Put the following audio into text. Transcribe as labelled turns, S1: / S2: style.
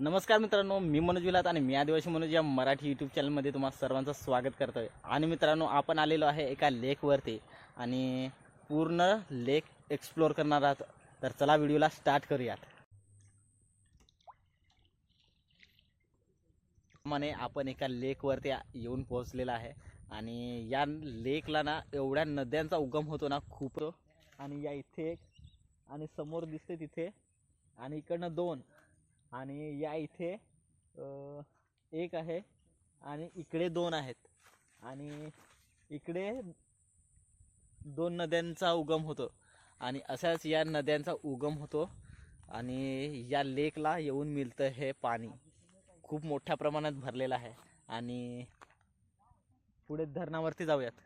S1: नमस्कार मित्रांनो मी मनोज विलात आणि मी आदिवासी मनोज या मराठी यूट्यूब चॅनलमध्ये तुम्हाला सर्वांचं स्वागत करतोय. आणि मित्रांनो आपण आलेलो आहे एका लेकवरती आणि पूर्ण लेक एक्सप्लोअर करणार आहात. तर चला व्हिडिओला स्टार्ट करूयात. माने आपण एका लेकवरती येऊन पोहोचलेला आहे. आणि या लेकला ना एवढ्या नद्यांचा उगम होतो ना खूप. आणि या इथे एक आणि समोर दिसते तिथे. आणि इकडनं दोन. आणि या इथे एक आहे आणि इकडे दोन आहेत. आणि इकडे दोन नद्यांचा उगम होतो. आणि असाच या नद्यांचा उगम होतो आणि या लेकला येऊन मिळतं हे पाणी. खूप मोठ्या प्रमाणात भरलेलं आहे. आणि पुढे धरणावरती जाऊयात.